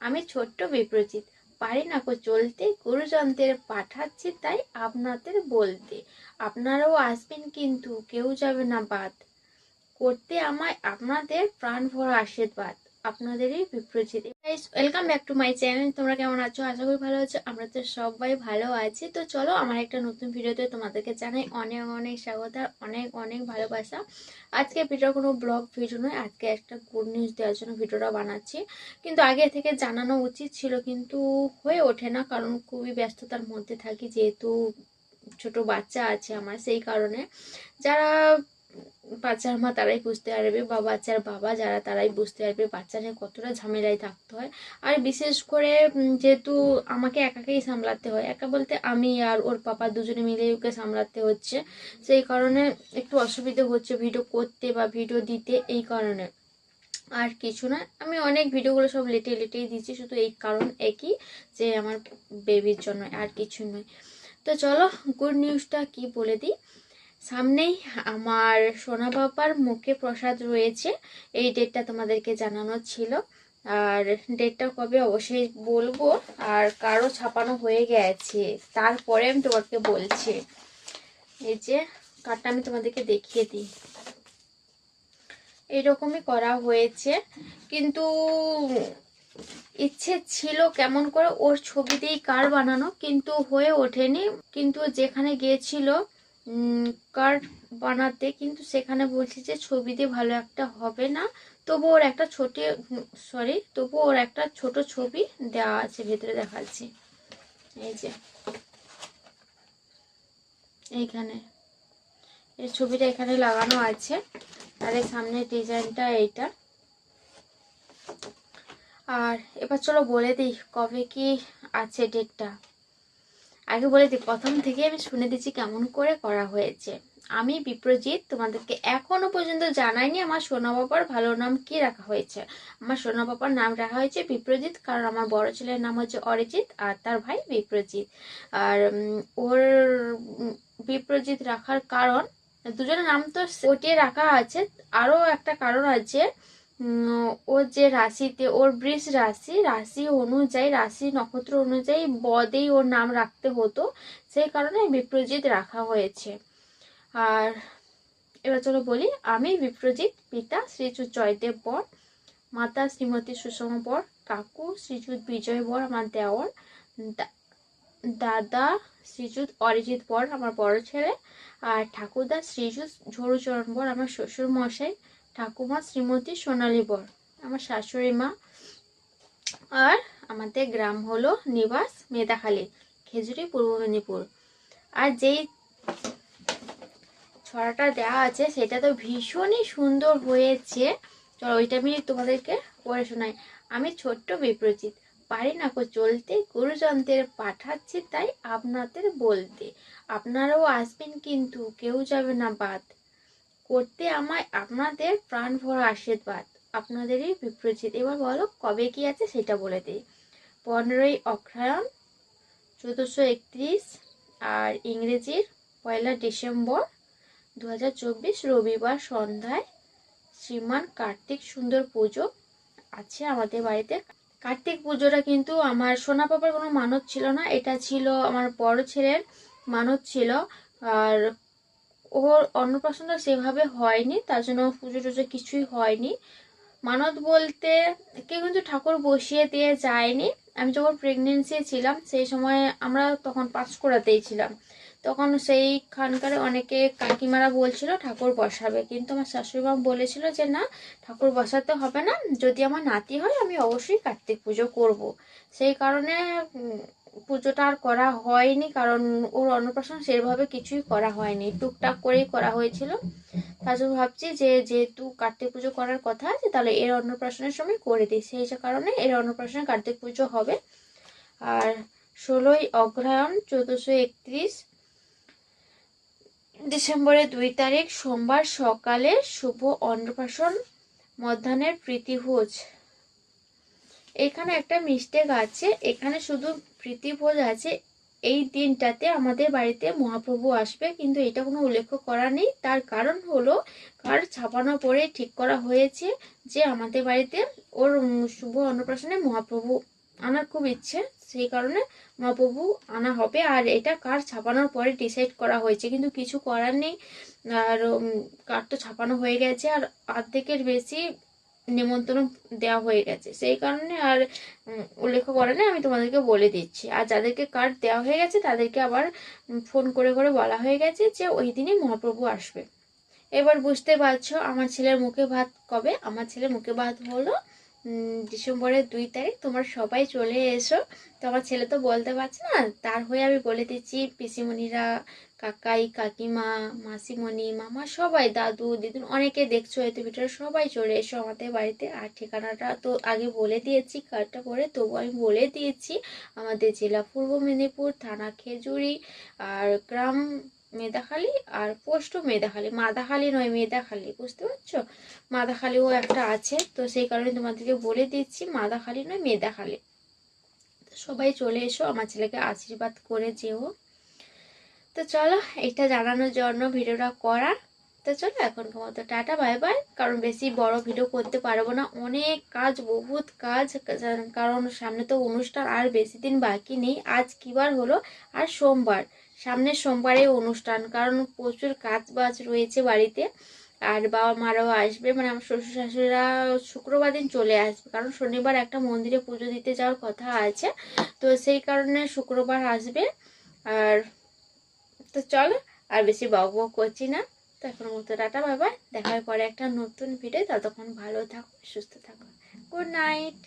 আমি ছোট্ট বিপ্রজিৎ। পারি না কো চলতে, গুরুজনদের পাঠাচ্ছি তাই আপনাদের বলতে। আপনারাও আসবেন কিন্তু, কেউ যাবে না বাদ। করতে আমায় আপনাদের প্রাণ ভরা আশীর্বাদ। আপনাদেরই Biprajit welcome back to my channel তোমরা কেমন আছো? আশা করি ভালো আছো। আমরা তো সবাই ভালো আছি। তো চলো, আমার একটা নতুন ভিডিওতে তোমাদেরকে জানাই অনেক অনেক স্বাগত আর অনেক অনেক ভালোবাসা। আজকে ভিডিও কোনো ব্লগ ভিডিও নয়, আজকে একটা গুড নিউজ দেওয়ার জন্য ভিডিওটা বানাচ্ছি। কিন্তু আগে থেকে জানানো উচিত ছিল, কিন্তু হয়ে ওঠে না, কারণ খুবই ব্যস্ততার মধ্যে থাকি, যেহেতু ছোট বাচ্চা আছে আমার, সেই কারণে। যারা বাচ্চার মা তারাই বুঝতে পারবে বা বাচ্চার বাবা যারা তারাই বুঝতে পারবে। বাচ্চা নিয়ে কতটা ঝামেলায় থাকতে হয়। আর বিশেষ করে যেহেতু আমাকে একাকেই সামলাতে হয়, একা বলতে আমি আর ওর পাপা দুজনে মিলে ওকে সামলাতে হচ্ছে। সেই কারণে একটু অসুবিধে হচ্ছে ভিডিও করতে বা ভিডিও দিতে এই কারণে। আর কিছু না, আমি অনেক ভিডিওগুলো সব লেটে লেটেই দিচ্ছি, শুধু এই কারণ একই যে আমার বেবির জন্য আর কিছু নয়। তো চলো গুড নিউজটা কি বলে দিই? সামনেই আমার সোনা বাবার মুখে প্রসাদ রয়েছে। এই ডেটটা তোমাদেরকে জানানো ছিল। আর ডেটটা কবে অবশ্যই বলব। আর কারও ছাপানো হয়ে গেছে। তারপরে আমি তোমাকে বলছি। এই যে কার্ডটা আমি তোমাদেরকে দেখিয়ে দিই। এইরকমই করা হয়েছে। কিন্তু ইচ্ছে ছিল কেমন করে ওর ছবি দিয়েই কার বানানো, কিন্তু হয়ে ওঠেনি। কিন্তু যেখানে গিয়েছিল কার্ড বানাতে, কিন্তু সেখানে বলছে যে ছবি দিয়ে ভালো একটা হবে না। তবু ওর একটা ছোট সরি তবু ওর একটা ছোট ছবি দেওয়া আছে, ভেতরে দেখাচ্ছি। এই যে, এইখানে। এই ছবিটা এখানে লাগানো আছে। আর এই সামনের ডিজাইনটা এইটা। আর এবার চলো বলে দিই কবে কি আছে ডেটটা আগে বলে দিই, প্রথম থেকে আমি শুনে দিচ্ছি কেমন করে করা হয়েছে। আমি বিপ্রজিৎ, তোমাদেরকে এখনও পর্যন্ত জানাইনি আমার সোনা বাবার ভালো নাম কি রাখা হয়েছে। আমার সোনা বাবার নাম রাখা হয়েছে বিপ্রজিৎ, কারণ আমার বড় ছেলের নাম হচ্ছে অরিজিৎ আর তার ভাই বিপ্রজিৎ। আর ওর বিপ্রজিৎ রাখার কারণ, দুজনের নাম তো ওটিয়ে রাখা আছে। আরও একটা কারণ আছে ওর যে রাশিতে ওর বৃষ রাশি রাশি অনুযায়ী, রাশি নক্ষত্র অনুযায়ী বদেই ওর নাম রাখতে হতো। সেই কারণে বিপ্রজিৎ রাখা হয়েছে। আর এবার চলো বলি, আমি বিপ্রজিৎ, পিতা শ্রীযুত জয়দেব বর, মাতা শ্রীমতী সুষমা বর, কাকু শ্রীযুত বিজয় বর, আমার দেওয়ার দাদা শ্রীযুত অরিজিৎ বর, আমার বড় ছেলে, আর ঠাকুরদা শ্রীযুত ঝরুচরণ বর, আমার শ্বশুর মশাই ঠাকুমা শ্রীমতী সোনালী বর। আমার শাশুড়ি মা আর আমাদের গ্রাম হলো নিবাস মেদাখালী খেজুরি পূর্ব মেদিনীপুর। আর যেই ছড়াটা দেওয়া আছে, সেটা তো ভীষণই সুন্দর হয়েছে। চলো ওইটা আমি তোমাদেরকে পড়ে শোনাই। আমি ছোট্ট বিপ্রজিৎ, পারি না কো চলতে, গুরুজনদের পাঠাচ্ছি তাই আপনাদের বলতে। আপনারাও আসবেন কিন্তু, কেউ যাবে না বাদ। করতে আমায় আপনাদের প্রাণ ভরা আশীর্বাদ, আপনাদেরই বিপ্রজিৎ এবার বলো, কবে কি আছে সেটা বলে দিই। পনেরোই অগ্রহায়ণ চোদ্দোশো একত্রিশ, আর ইংরেজির পয়লা ডিসেম্বর দু হাজার চব্বিশ রবিবার সন্ধ্যায় শ্রীমান কার্তিক সুন্দর পুজো আছে আমাদের বাড়িতে। কার্তিক পুজোটা কিন্তু আমার সোনা পাপার কোনো মানত ছিল না, এটা ছিল আমার বড় ছেলের মানত ছিল। আর ওর অন্নপ্রাশনটা সেভাবে হয়নি, তার জন্য পুজো টুজো কিছুই হয়নি। মানত বলতে কেউ কিন্তু ঠাকুর বসিয়ে দিয়ে যায়নি। আমি যখন প্রেগনেন্সি ছিলাম, সেই সময় আমরা তখন পাস করাতেই ছিলাম। তখন সেইখানকার অনেকে কাকিমারা বলছিল, ঠাকুর বসাবে। কিন্তু আমার শাশুড়িমা বলেছিল যে, না, ঠাকুর বসাতে হবে না। যদি আমার নাতি হয়, আমি অবশ্যই কার্তিক পুজো করব। সেই কারণে পুজোটা আর করা হয়নি, কারণ ওর অন্নপ্রাশন সেভাবে কিছুই করা হয়নি। টুকটাক করেই করা হয়েছিল। তার জন্য ভাবছি যে, যেহেতু কার্তিক পুজো করার কথা আছে, তাহলে এর অন্নপ্রাশনের সময় করে দিই। সেই কারণে এর অন্নপ্রাশনে কার্তিক পুজো হবে। আর ষোলোই অগ্রহায়ণ, চোদ্দোশো একত্রিশ ডিসেম্বরের দুই তারিখ, সোমবার সকালে শুভ অন্নপ্রাশন মধ্যাহ্নের প্রীতিভোজ এখানে একটা মিস্টেক আছে। এখানে শুধু প্রীতিভোজ আছে এই দিনটাতে আমাদের বাড়িতে মহাপ্রভু আসবে, কিন্তু এটা কোনো উল্লেখ করা নেই। তার কারণ হলো, কার ছাপানোর পরে ঠিক করা হয়েছে যে আমাদের বাড়িতে ওর শুভ অন্নপ্রাশনে মহাপ্রভু আনার খুব ইচ্ছে, সেই কারণে মহাপ্রভু আনা হবে। আর এটা কার ছাপানোর পরে ডিসাইড করা হয়েছে, কিন্তু কিছু করার নেই। আর কার তো ছাপানো হয়ে গেছে। আর অর্ধেকের বেশি নিমন্ত্রণ দেওয়া হয়ে গেছে। সেই কারণে আর উল্লেখ করা নেই আমি তোমাদেরকে বলে দিচ্ছি। আর যাদেরকে কার্ড দেওয়া হয়ে গেছে, তাদেরকে আবার ফোন করে করে বলা হয়ে গেছে যে, ওই দিনই মহাপ্রভু আসবে। এবার বুঝতে পারছ, আমার ছেলের মুখে ভাত কবে? আমার ছেলের মুখে ভাত হলো ডিসেম্বরের দুই তারিখ তোমরা সবাই চলে এসো। তো আমার ছেলে তো বলতে পারছে না, তার হয়ে আমি বলে দিচ্ছি, পিসিমণিরা, কাকাই, কাকিমা, মাসিমণি, মামা, সবাই, দাদু, দিদুন, অনেকে দেখছ হয়তো ভিডিওটা সবাই চলে এসো আমাদের বাড়িতে। আর ঠিকানাটা তো আগে বলে দিয়েছি কার্ডটা করে তবু আমি বলে দিয়েছি। আমাদের জেলা পূর্ব মেদিনীপুর, থানা খেজুরি, আর গ্রাম মেদাখালী আর পোস্ট মেদাখালী মাদাখালী নয় মেদাখালী বুঝতে পারছ? মাদাখালীও একটা আছে, তো সেই কারণে তোমাদেরকে বলে দিচ্ছি, মাদাখালী নয় মেদাখালী তো সবাই চলে এসো, আমার ছেলেকে আশীর্বাদ করে যেও। তো চলো, এটা জানানোর জন্য ভিডিওটা করা তো চলো, এখনকার মতো টাটা, বাই বাই। কারণ বেশি বড় ভিডিও করতে পারব না, অনেক কাজ, বহুত কাজ, কারণ সামনে তো অনুষ্ঠান, আর বেশি দিন বাকি নেই। আজ কিবার হলো, আর সোমবার। সামনের সোমবারে অনুষ্ঠান, কারণ প্রচুর কাজ বাজ রয়েছে বাড়িতে। আর বাবা মারাও আসবে মানে আমার শ্বশুর শাশুড়িরা শুক্রবার দিন চলে আসবে, কারণ শনিবার একটা মন্দিরে পুজো দিতে যাওয়ার কথা আছে। তো সেই কারণে শুক্রবার আসবে। আর তো চল, আর বেশি বক বক করছি না। তো এখন মতো টাটা বাবা দেখার পরে একটা নতুন ভিডিও ততক্ষণ ভালো থাকো, সুস্থ থাকো। Good night.